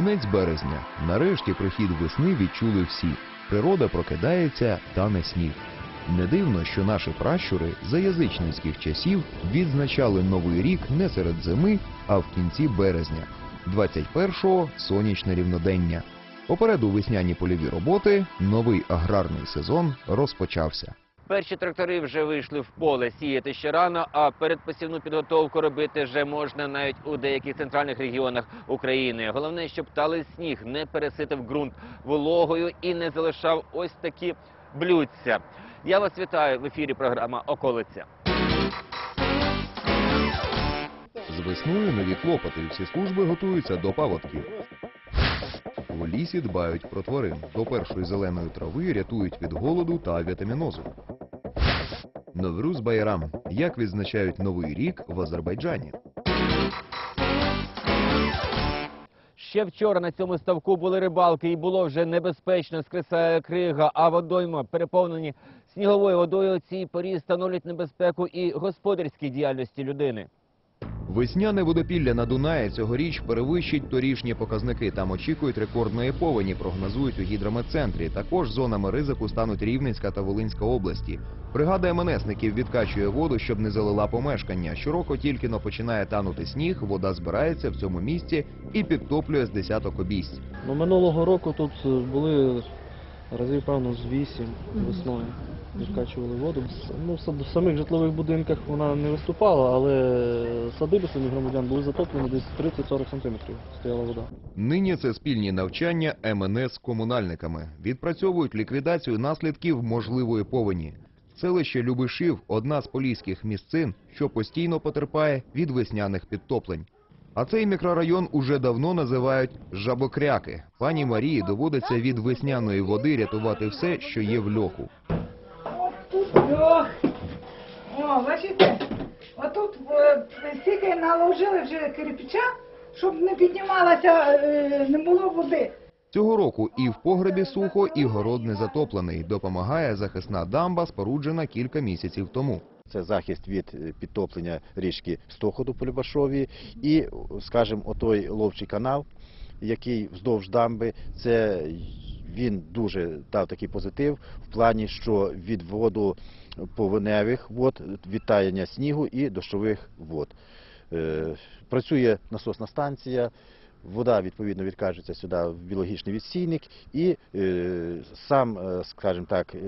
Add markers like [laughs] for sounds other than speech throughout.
Кінець березня. Нарешті прихід весни відчули всі. Природа прокидається, тане сніг. Не дивно, що наші пращури за язичницьких часів відзначали новий рік не серед зими, а в кінці березня. 21-го – сонячне рівнодення. Попереду весняні польові роботи, новий аграрний сезон розпочався. Перші трактори вже вийшли в поле сіяти ще рано, а передпосівну підготовку робити вже можна навіть у деяких центральних регіонах України. Головне, щоб талий сніг не переситив ґрунт вологою і не залишав ось такі блюдця. Я вас вітаю в ефірі програма Околиця. З весною нові клопоти. Всі служби готуються до паводків. В лісі дбають про тварин. До першої зеленої трави рятують від голоду та авіатамінозу. Новрус Байрам. Як відзначають новий рік в Азербайджані? Ще вчора на цьому ставку були рибалки і було вже небезпечно, скресає крига, а водойма переповнені сніговою водою. Ці порі становлять небезпеку і господарській діяльності людини. Весняне водопілля на Дунаї цьогоріч перевищить торішні показники. Там очікують рекордної повені, прогнозують у гідрометцентрі. Також зонами ризику стануть Рівненська та Волинська області. Бригада МНСників відкачує воду, щоб не залила помешкання. Щороку тільки но починає танути сніг, вода збирається в цьому місці і підтоплює з десяток обійсть. Ну, минулого року тут були разів, певно, з вісім весною. Відкачували воду. Ну, в в самих житлових будинках вона не виступала, але садиби самих громадян були затоплені десь 30-40 сантиметрів стояла вода. Нині це спільні навчання МНС з комунальниками. Відпрацьовують ліквідацію наслідків можливої повені. Селище Любишів – одна з поліських місцин, що постійно потерпає від весняних підтоплень. А цей мікрорайон уже давно називають «жабокряки». Пані Марії доводиться від весняної води рятувати все, що є в льоху. Льох. О, бачите? Отут е, стільки наложили вже кирпича, щоб не піднімалася, е, не було води. Цього року і в погребі сухо, і город не затоплений. Допомагає захисна дамба, споруджена кілька місяців тому. Це захист від е, підтоплення річки Стоходу по Любашові і, скажімо, отой ловчий канал, який вздовж дамби, це він дуже дав такий позитив в плані, що від воду повеневих вод, від таяння снігу і дощових вод. Е, Працює насосна станція, вода відповідно відкажеться сюди в біологічний відсійник, і е, сам, е, скажімо так, е,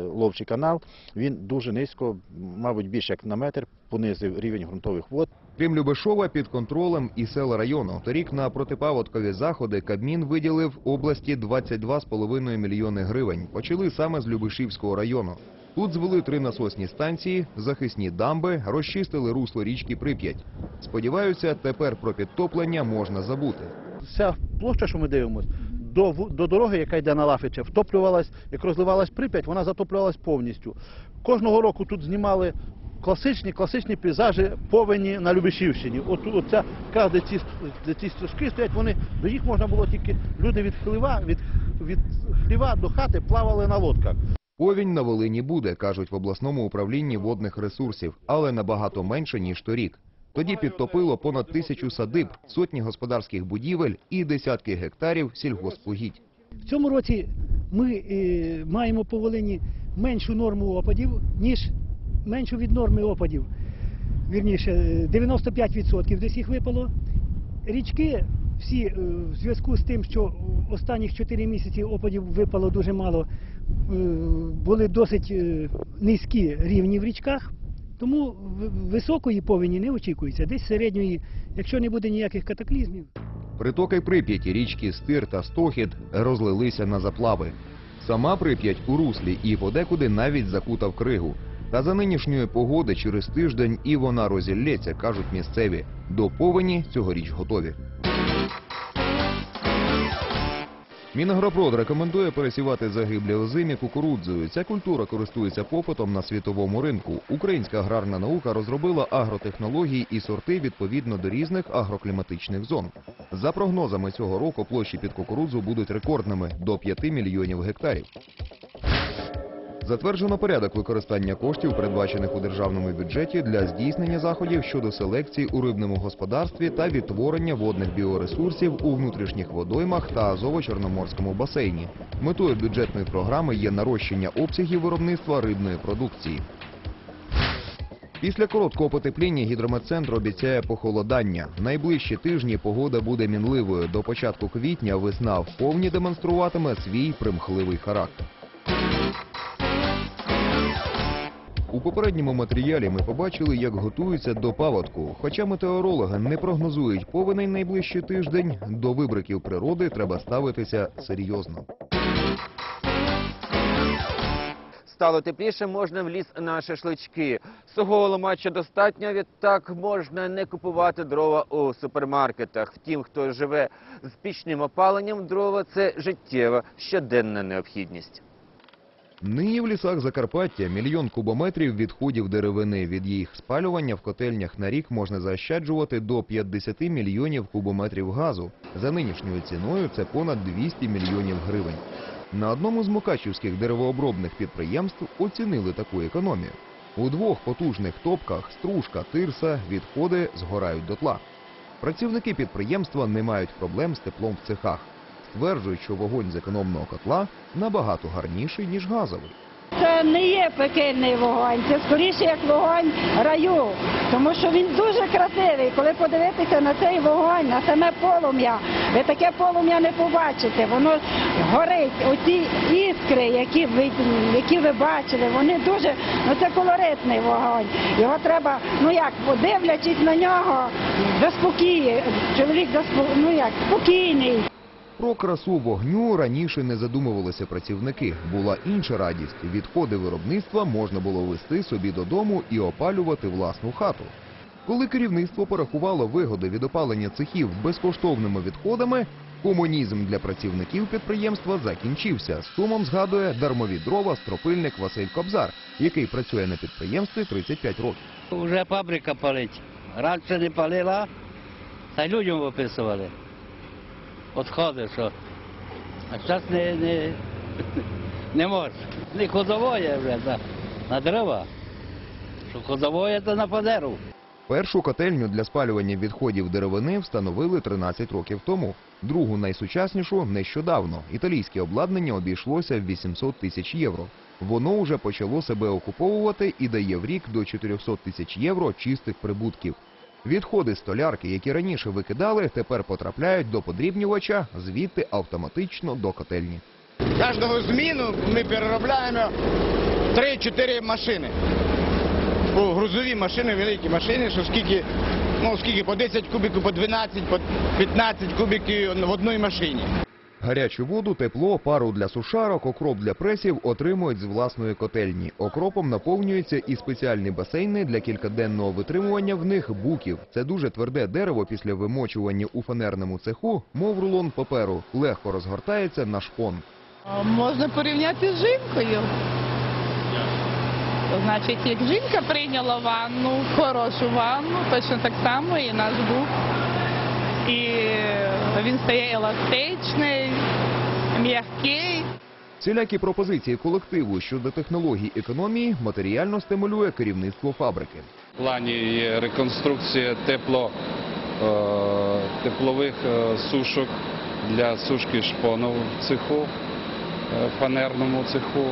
ловчий канал він дуже низько, мабуть, більше як на метр, понизив рівень ґрунтових вод. Крім Любешова, під контролем і села району. Торік на протипаводкові заходи Кабмін виділив області 22,5 мільйони гривень. Почали саме з Любешівського району. Тут звели три насосні станції, захисні дамби, розчистили русло річки Прип'ять. Сподіваються, тепер про підтоплення можна забути. Ця площа, що ми дивимося, до, до дороги, яка йде на Лафича, втоплювалась, як розливалась Прип'ять, вона затоплювалась повністю. Кожного року тут знімали класичні, класичні пейзажі повені на Любешівщині. От, оця, якраз де ці, де ці стежки стоять, вони, до їх можна було тільки люди від хліва, від, від хліва до хати плавали на лодках. Повінь на Волині буде, кажуть в обласному управлінні водних ресурсів, але набагато менше, ніж торік. Тоді підтопило понад тисячу садиб, сотні господарських будівель і десятки гектарів сільгоспугідь. В цьому році ми е, маємо по Волині меншу норму опадів, ніж меншу від норми опадів. Вірніше, е, 95% десь їх випало. Річки всі е, в зв'язку з тим, що останніх 4 місяці опадів випало дуже мало, е, були досить е, низькі рівні в річках. Тому високої повені не очікується. Десь середньої, якщо не буде ніяких катаклізмів. Притоки Прип'яті, річки Стир та Стохід розлилися на заплави. Сама Прип'ять у руслі і подекуди навіть закутав кригу. Та за нинішньої погоди через тиждень і вона розіллється, кажуть місцеві. До повені цьогоріч готові. Мінагропрод рекомендує пересівати загиблі озимі кукурудзою. Ця культура користується попитом на світовому ринку. Українська аграрна наука розробила агротехнології і сорти відповідно до різних агрокліматичних зон. За прогнозами цього року площі під кукурудзу будуть рекордними до 5 мільйонів гектарів. Затверджено порядок використання коштів, передбачених у державному бюджеті для здійснення заходів щодо селекції у рибному господарстві та відтворення водних біоресурсів у внутрішніх водоймах та Азово-Чорноморському басейні. Метою бюджетної програми є нарощення обсягів виробництва рибної продукції. Після короткого потепління гідрометцентр обіцяє похолодання. Найближчі тижні погода буде мінливою. До початку квітня весна вповні демонструватиме свій примхливий характер. У попередньому матеріалі ми побачили, як готуються до паводку. Хоча метеорологи не прогнозують повеней найближчий тиждень, до вибриків природи треба ставитися серйозно. Стало тепліше, можна в ліс на шашлички. Сухого ломача достатньо, відтак можна не купувати дрова у супермаркетах. Втім, хто живе з пічним опаленням, дрова це життєва щоденна необхідність. Нині в лісах Закарпаття мільйон кубометрів відходів деревини. Від їх спалювання в котельнях на рік можна заощаджувати до 50 мільйонів кубометрів газу. За нинішньою ціною це понад 200 мільйонів гривень. На одному з мукачівських деревообробних підприємств оцінили таку економію. У двох потужних топках стружка, тирса, відходи згорають дотла. Працівники підприємства не мають проблем з теплом в цехах. Стверджують, що вогонь з економного котла набагато гарніший, ніж газовий. Це не є пекельний вогонь, це скоріше як вогонь раю, тому що він дуже красивий. Коли подивитися на цей вогонь, на саме полум'я, ви таке полум'я не побачите. Воно горить. Оті іскри, які ви, які ви бачили, вони дуже ну це колоритний вогонь. Його треба, ну як, дивлячись на нього, заспокіє. Чоловік заспо, ну як, спокійний. Про красу вогню раніше не задумувалися працівники. Була інша радість. Відходи виробництва можна було вести собі додому і опалювати власну хату. Коли керівництво порахувало вигоди від опалення цехів безкоштовними відходами, комунізм для працівників підприємства закінчився. З сумом згадує дармові дрова стропильник Василь Кобзар, який працює на підприємстві 35 років. Уже фабрика палить. Раніше не палила, та людям виписували. Що. А зараз не, не, не може. Не ходовоє вже на, на дрова. Що ходовоє, то на фанеру. Першу котельню для спалювання відходів деревини встановили 13 років тому. Другу найсучаснішу нещодавно. Італійське обладнання обійшлося в 800 тисяч євро. Воно вже почало себе окуповувати і дає в рік до 400 тисяч євро чистих прибутків. Відходи столярки, які раніше викидали, тепер потрапляють до подрібнювача, звідти автоматично до котельні. Кожного зміну ми переробляємо 3-4 машини. Бо грузові машини, великі машини, що скільки, ну скільки по 10 кубиків, по 12, по 15 кубиків в одній машині. Гарячу воду, тепло, пару для сушарок, окроп для пресів отримують з власної котельні. Окропом наповнюються і спеціальні басейни для кількаденного витримування в них буків. Це дуже тверде дерево після вимочування у фанерному цеху, мов рулон паперу, легко розгортається на шпон. Можна порівняти з жінкою. Значить, як жінка прийняла ванну, хорошу ванну, точно так само і наш бук. І він стає еластичний, м'який. Всілякі пропозиції колективу щодо технологій економії матеріально стимулює керівництво фабрики. В плані є реконструкція тепло, е, теплових е, сушок для сушки шпонов в цеху, е, фанерному цеху.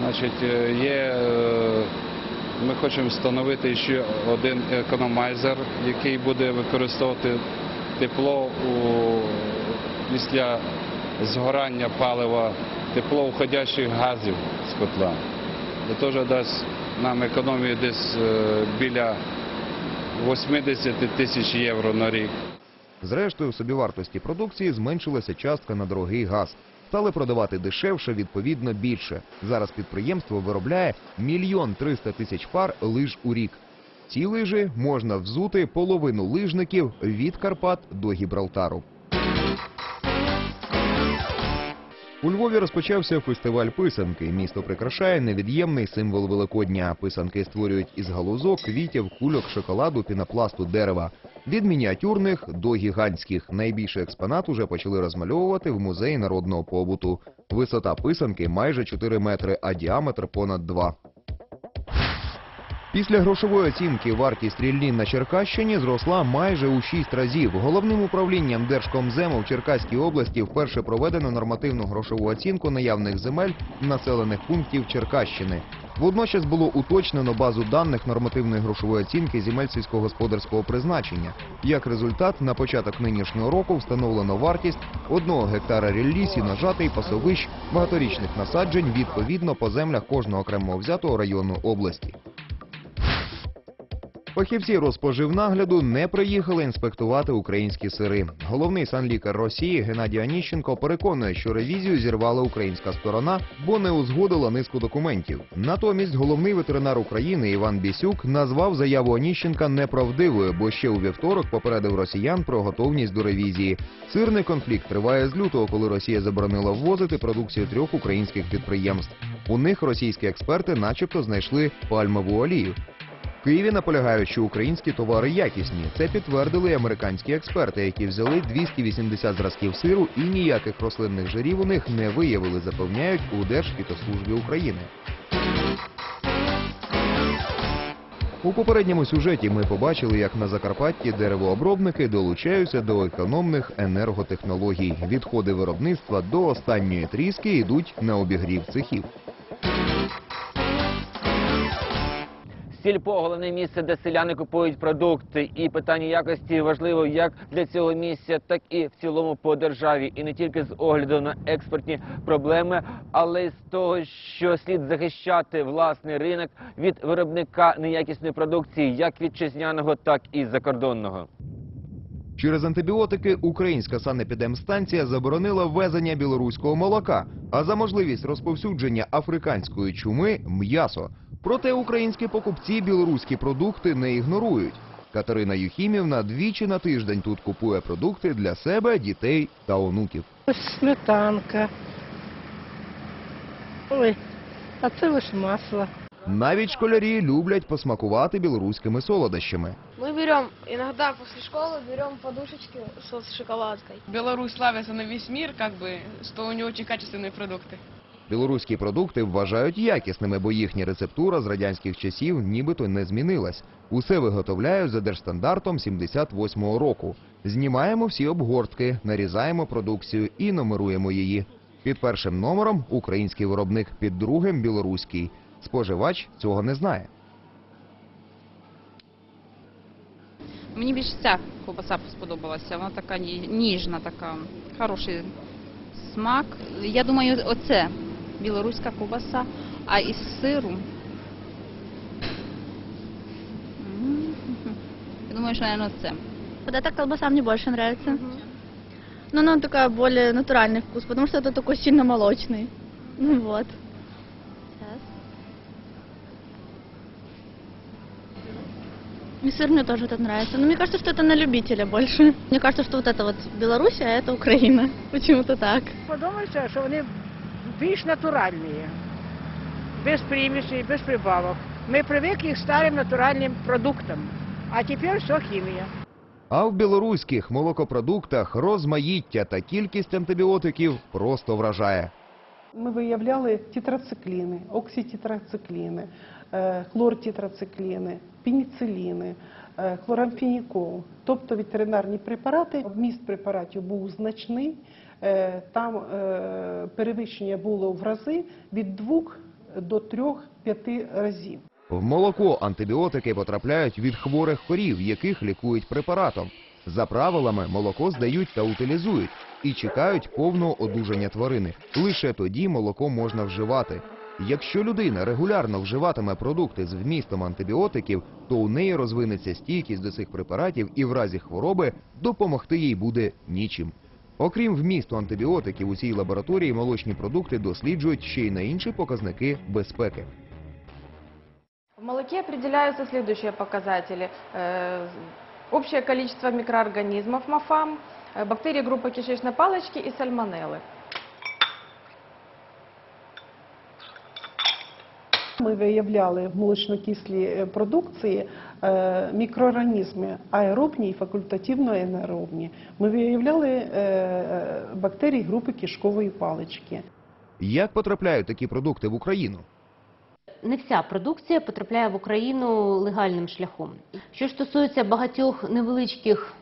Значить, є, е, ми хочемо встановити ще один економайзер, який буде використовувати тепло у, після згорання палива, тепло входящих газів з котла. Це теж дасть нам економію десь е, біля 80 тисяч євро на рік. Зрештою, в собівартості продукції зменшилася частка на дорогий газ. Стали продавати дешевше, відповідно більше. Зараз підприємство виробляє мільйон триста тисяч пар лиж у рік. Ці лижі можна взути половину лижників від Карпат до Гібралтару. У Львові розпочався фестиваль писанки. Місто прикрашає невід'ємний символ Великодня. Писанки створюють із галузок, квітів, кульок, шоколаду, пінопласту, дерева. Від мініатюрних до гігантських. Найбільший експонат уже почали розмальовувати в музеї народного побуту. Висота писанки майже 4 метри, а діаметр понад 2. Після грошової оцінки вартість ріллі на Черкащині зросла майже у 6 разів. Головним управлінням Держкомзему в Черкаській області вперше проведено нормативну грошову оцінку наявних земель населених пунктів Черкащини. Водночас було уточнено базу даних нормативної грошової оцінки земель сільськогосподарського призначення. Як результат, на початок нинішнього року встановлено вартість одного гектара ріллі, сіножатий, пасовищ, багаторічних насаджень відповідно по землях кожного окремого взятого району області. Фахівці Розпоживнагляду не приїхали інспектувати українські сири. Головний санлікар Росії Геннадій Аніщенко переконує, що ревізію зірвала українська сторона, бо не узгодила низку документів. Натомість головний ветеринар України Іван Бісюк назвав заяву Аніщенка неправдивою, бо ще у вівторок попередив росіян про готовність до ревізії. Сирний конфлікт триває з лютого, коли Росія заборонила ввозити продукцію трьох українських підприємств. У них російські експерти, начебто, знайшли пальмову олію. Києві наполягають, що українські товари якісні. Це підтвердили американські експерти, які взяли 280 зразків сиру і ніяких рослинних жирів у них не виявили, запевняють у Держфітослужбі України. У попередньому сюжеті ми побачили, як на Закарпатті деревообробники долучаються до економних енерготехнологій. Відходи виробництва до останньої тріски йдуть на обігрів цехів. Сільпо головне місце, де селяни купують продукти, і питання якості важливо як для цього місця, так і в цілому по державі, і не тільки з огляду на експортні проблеми, але й з того, що слід захищати власний ринок від виробника неякісної продукції, як вітчизняного, так і закордонного. Через антибіотики українська санепідемстанція заборонила ввезення білоруського молока, а за можливість розповсюдження африканської чуми м'ясо. Проте українські покупці білоруські продукти не ігнорують. Катерина Юхімівна двічі на тиждень тут купує продукти для себе, дітей та онуків. Ось сметанка. Ой, а це ось масло. Навіть школярі люблять посмакувати білоруськими солодощами. Мы берем, иногда после школы берем подушечки со- с шоколадкой. Беларусь славится на весь мир, как бы, что у нее очень качественные продукты. Білоруські продукти вважають якісними, бо їхня рецептура з радянських часів нібито не змінилась. Усе виготовляють за держстандартом 78-го року. Знімаємо всі обгортки, нарізаємо продукцію і номеруємо її. Під першим номером український виробник, під другим білоруський. Споживач цього не знає. Мені більше ця ковбаса сподобалася. Вона така ні- ніжна, така хороший смак. Я думаю, оце білоруська ковбаса, а із сиру. м, Я думаю, що, мабуть, це. Вот эта колбаса мне больше нравится. Но она такая более натуральный вкус, потому что это такой сильно молочный. Ну вот. И сыр мне тоже этот нравится. Но мне кажется, что это на любителя больше. Мне кажется, что вот это вот Беларусь, а это Украина. [laughs] Почему-то так. Подобається, що вони більш натуральні, без примісей, без прибавок. Ми привикли к старим натуральним продуктам, а тепер все хімія. А в білоруських молокопродуктах розмаїття та кількість антибіотиків просто вражає. Ми виявляли тетрацикліни, окситетрацикліни, е, хлортетрацикліни, пеніциліни, е, хлорамфенікол, тобто ветеринарні препарати. Вміст препаратів був значний, е, там перевищення було в рази від 2 до 3-5 разів. В молоко антибіотики потрапляють від хворих корів, яких лікують препаратом. За правилами молоко здають та утилізують і чекають повного одужання тварини. Лише тоді молоко можна вживати. Якщо людина регулярно вживатиме продукти з вмістом антибіотиків, то у неї розвинеться стійкість до цих препаратів і в разі хвороби допомогти їй буде нічим. Окрім вмісту антибіотиків, у цій лабораторії молочні продукти досліджують ще й на інші показники безпеки. В молоке определяются следующие показатели. Э, Общее количество микроорганизмов МАФАМ, э, бактерии группы кишечной палочки и сальмонеллы. Ми виявляли в молочнокислій е, продукції е, мікроорганізми аеробні і факультативно аеробні. Ми виявляли е, бактерії групи кишкової палички. Як потрапляють такі продукти в Україну? не вся продукція потрапляє в Україну легальним шляхом. Що ж стосується багатьох невеличких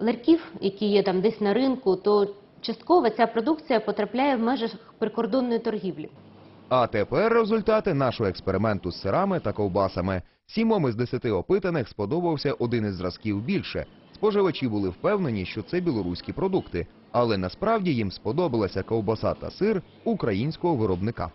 ларьків, які є там десь на ринку, то частково ця продукція потрапляє в межах прикордонної торгівлі. А тепер результати нашого експерименту з сирами та ковбасами. Сімом із десяти опитаних сподобався один із зразків більше. Споживачі були впевнені, що це білоруські продукти, але насправді їм сподобалася ковбаса та сир українського виробника.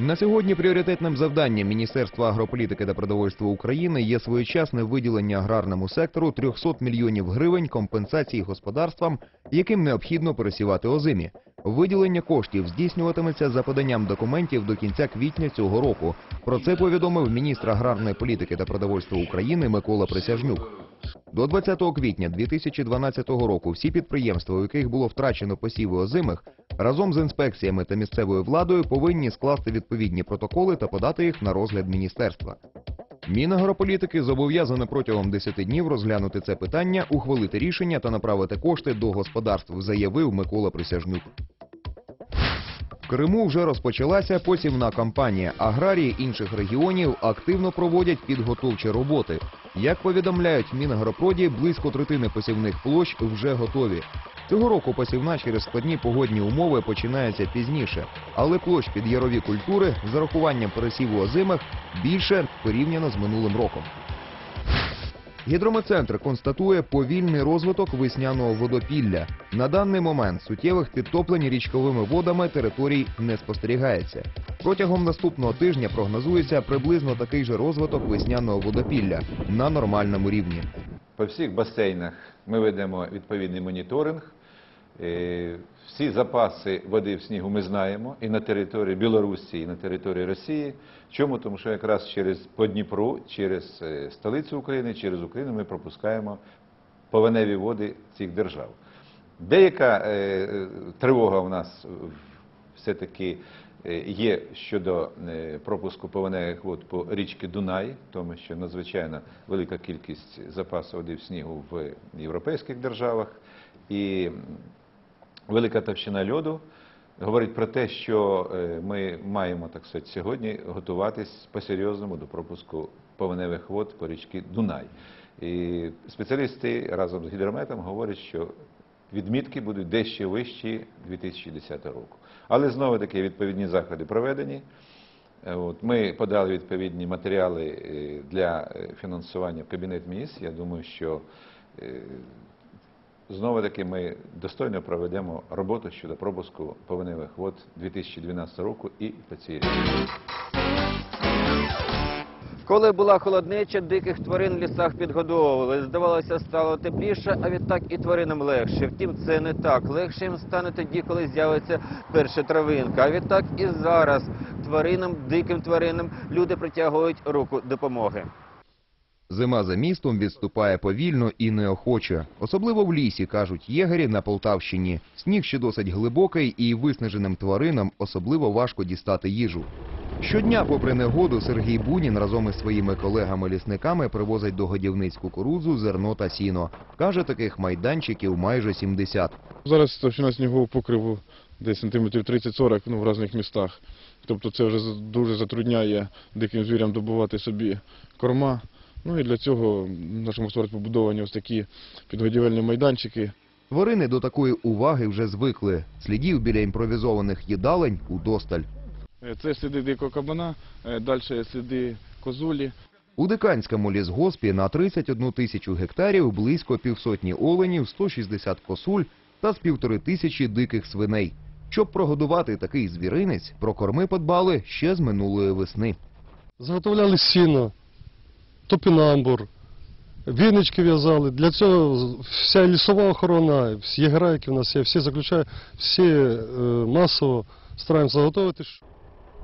На сьогодні пріоритетним завданням Міністерства агрополітики та продовольства України є своєчасне виділення аграрному сектору 300 мільйонів гривень компенсації господарствам, яким необхідно пересівати озимі. Виділення коштів здійснюватиметься за поданням документів до кінця квітня цього року. Про це повідомив міністр аграрної політики та продовольства України Микола Присяжнюк. До 20 квітня 2012 року всі підприємства, у яких було втрачено посіви озимих, разом з інспекціями та місцевою владою повинні скласти відповідні протоколи та подати їх на розгляд міністерства. Мінагрополітики зобов'язане протягом 10 днів розглянути це питання, ухвалити рішення та направити кошти до господарств, заявив Микола Присяжнюк. Криму вже розпочалася посівна кампанія. Аграрії інших регіонів активно проводять підготовчі роботи. Як повідомляють Мінагропроді, близько третини посівних площ вже готові. Цього року посівна через складні погодні умови починається пізніше, але площ під ярові культури з зарахуванням пересіву озимих більше порівняно з минулим роком. Гідрометцентр констатує повільний розвиток весняного водопілля. На даний момент суттєвих підтоплень річковими водами територій не спостерігається. Протягом наступного тижня прогнозується приблизно такий же розвиток весняного водопілля на нормальному рівні. По всіх басейнах ми ведемо відповідний моніторинг. Е, Всі запаси води в снігу ми знаємо і на території Білорусі, і на території Росії. Чому? Тому що якраз через по Дніпру, через е, столицю України, через Україну ми пропускаємо повеневі води цих держав. Деяка е, тривога у нас все-таки є щодо пропуску повеневих вод по річці Дунай, тому що надзвичайно велика кількість запасу води в снігу в європейських державах. І велика товщина льоду говорить про те, що е, ми маємо так сказати, сьогодні готуватись по-серйозному до пропуску повеневих вод по річці Дунай. І спеціалісти разом з гідрометом говорять, що відмітки будуть дещо вищі 2010 року. Але знову таки відповідні заходи проведені. Е, От, ми подали відповідні матеріали е, для фінансування в Кабінет міністрів. Я думаю, що знову таки ми достойно проведемо роботу щодо пропуску повеневих вод 2012 року і річці. Коли була холоднеча, диких тварин в лісах підгодовували. Здавалося, стало тепліше, а відтак і тваринам легше. Втім, це не так. Легше їм стане тоді, коли з'явиться перша травинка. А відтак і зараз тваринам, диким тваринам люди притягують руку допомоги. Зима за містом відступає повільно і неохоче. Особливо в лісі, кажуть єгері на Полтавщині. Сніг ще досить глибокий і виснаженим тваринам особливо важко дістати їжу. Щодня, попри негоду, Сергій Бунін разом із своїми колегами-лісниками привозить до годівниць кукурудзу, зерно та сіно. Каже, таких майданчиків майже 70. Зараз товщина снігового покриву десь сантиметрів 30-40 ну, в різних містах. Тобто це вже дуже затрудняє диким звірям добувати собі корма. Ну і для цього в нашому створі побудовані ось такі підгодівельні майданчики. Тварини до такої уваги вже звикли. Слідів біля імпровізованих їдалень удосталь. Е, Це сліди дикого кабана, далі сліди козулі. У Диканському лісгоспі на 31 тисячу гектарів близько півсотні оленів, 160 косуль та з півтори тисячі диких свиней. Щоб прогодувати такий звіринець, про корми подбали ще з минулої весни. Заготовляли сіно, топінамбур, вінички в'язали. Для цього вся лісова охорона, всі єгера, які в нас є, всі заключають, всі е, масово стараємося заготовити.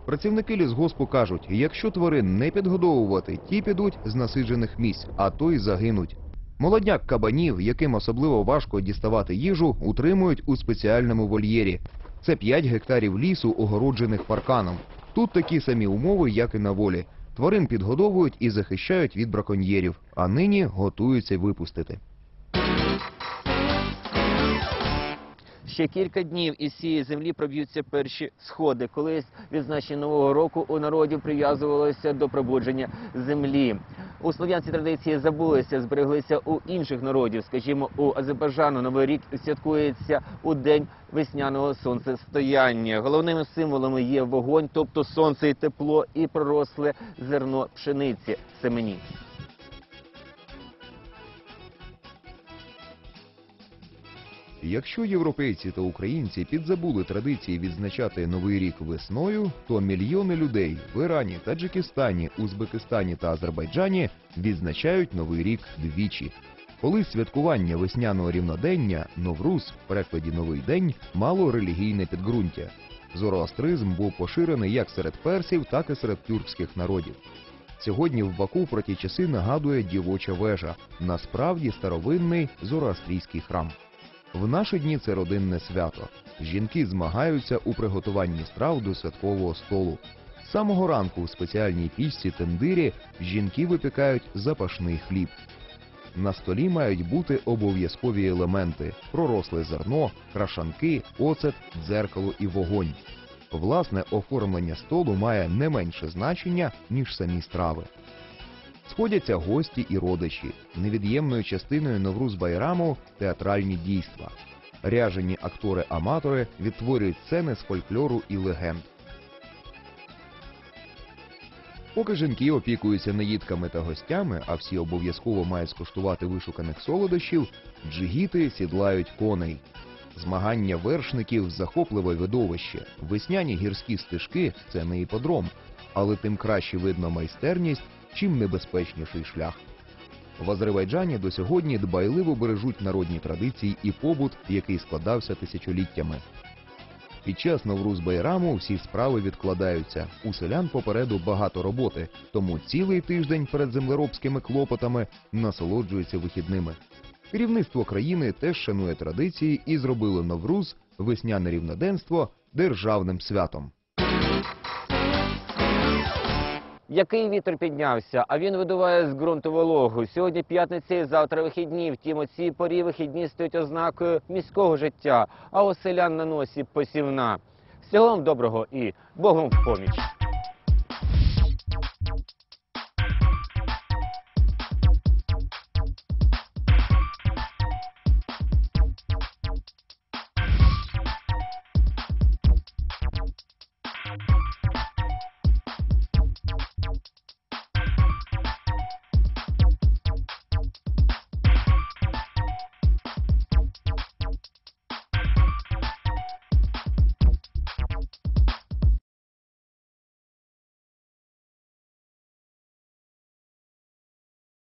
Працівники лісгоспу кажуть, якщо тварин не підгодовувати, ті підуть з насиджених місць, а то й загинуть. Молодняк кабанів, яким особливо важко діставати їжу, утримують у спеціальному вольєрі. Це 5 гектарів лісу, огороджених парканом. Тут такі самі умови, як і на волі. Тварин підгодовують і захищають від браконьєрів, а нині готуються випустити. Ще кілька днів із цієї землі проб'ються перші сходи. Колись відзначення нового року у народів прив'язувалося до пробудження землі. У слов'янській традиції забулися, збереглися у інших народів. Скажімо, у Азербайджану Новий рік святкується у день весняного сонцестояння. Головними символами є вогонь, тобто сонце і тепло, і проросле зерно пшениці семені. Якщо європейці та українці підзабули традиції відзначати новий рік весною, то мільйони людей в Ірані, Таджикистані, Узбекистані та Азербайджані відзначають новий рік двічі. Коли святкування весняного рівнодення Новруз, в перекладі новий день, мало релігійне підґрунтя. Зороастризм був поширений як серед персів, так і серед тюркських народів. Сьогодні в Баку про ті часи нагадує дівоча вежа, насправді старовинний зороастрійський храм. В наші дні це родинне свято. Жінки змагаються у приготуванні страв до святкового столу. З самого ранку у спеціальній пічці тендирі жінки випікають запашний хліб. На столі мають бути обов'язкові елементи: проросле зерно, крашанки, оцет, дзеркало і вогонь. Власне, оформлення столу має не менше значення, ніж самі страви. Сходяться гості і родичі. Невід'ємною частиною Новруз Байраму театральні дійства. Ряжені актори-аматори відтворюють сцени з фольклору і легенд. Поки жінки опікуються наїдками та гостями, а всі обов'язково мають скуштувати вишуканих солодощів, джигіти сідлають коней. Змагання вершників захопливе видовище. Весняні гірські стежки це не іподром, але тим краще видно майстерність, чим небезпечніший шлях. В Азербайджані до сьогодні дбайливо бережуть народні традиції і побут, який складався тисячоліттями. Під час Навруз Байраму всі справи відкладаються. У селян попереду багато роботи, тому цілий тиждень перед землеробськими клопотами насолоджуються вихідними. Керівництво країни теж шанує традиції і зробило Навруз весняне рівноденство державним святом. Який вітер піднявся, а він видуває з ґрунту вологу. Сьогодні п'ятниця і завтра вихідні. Втім, у цій порі вихідні стають ознакою міського життя, а у селян на носі посівна. Всього вам доброго і Богом в поміч.